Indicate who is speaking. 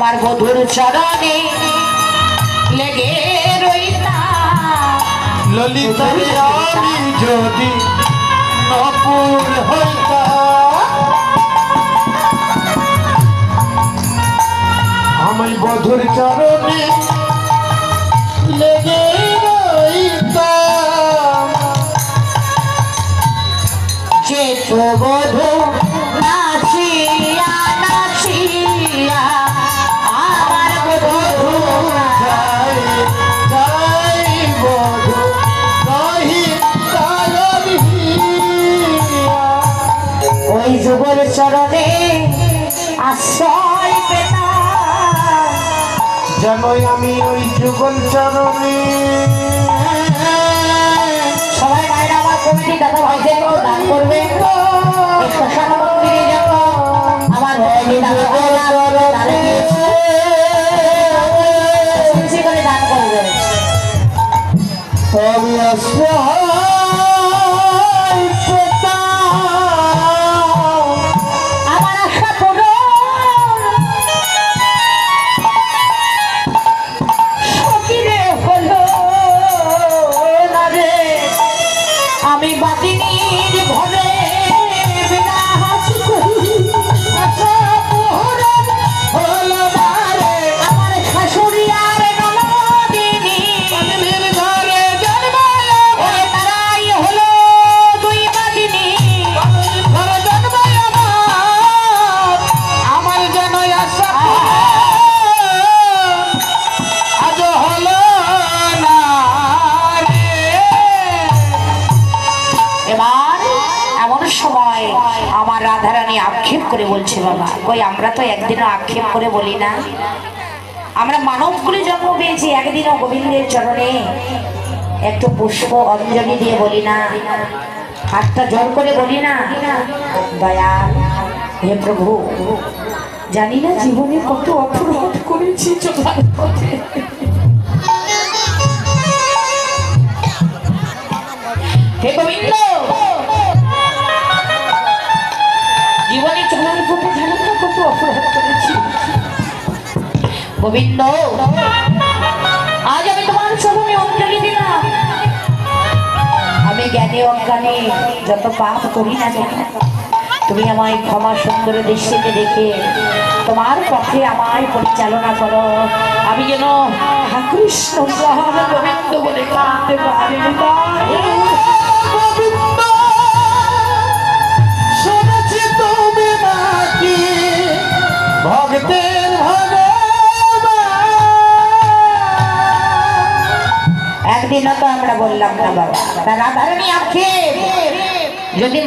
Speaker 1: আমার বধুর চরণে লেগে
Speaker 2: আমি যদি নপুর হইতাম আমি বধুর চরণে লেগে
Speaker 1: যুগল চরণে আশ্রয় পেতাম।
Speaker 2: জানোই আমি ওই যুগল চরণে।
Speaker 1: সবাই আমার কমিটি দাদা ভাইদের দান করবে। আমার দানে করবে।
Speaker 2: আমি
Speaker 1: সময় আমার রাধারানী আক্ষেপ করে বলছে, বাবা। কই, আমরা তো একদিনও আক্ষেপ করে বলি না। আমরা মানব করে জন্ম পেয়েছি, একদিনও গোবিন্দের চরণে। একটু পুষ্প অঞ্জলি দিয়ে বলি না। হাতটা জোর করে বলি না। দয়াল হে প্রভু, জানি না জীবনে কত অপরাধ করেছি হে গোবিন্দ! গোবিন্দ, আজ আমি তোমার চরণে অঞ্জলি দিলাম আমি জ্ঞানে অজ্ঞানে, যত পাপ করি না কেন, তুমি আমায় ক্ষমা সুন্দর দৃষ্টিতে দেখে তোমার পথে আমায় পরিচালনা করো আমি যেন কৃষ্ণ গোবিন্দ বলে কাঁদতে পারি। একদিনও তো আমরা বললাম না বাবা। তার রাধারানী আক্ষেপ। যদি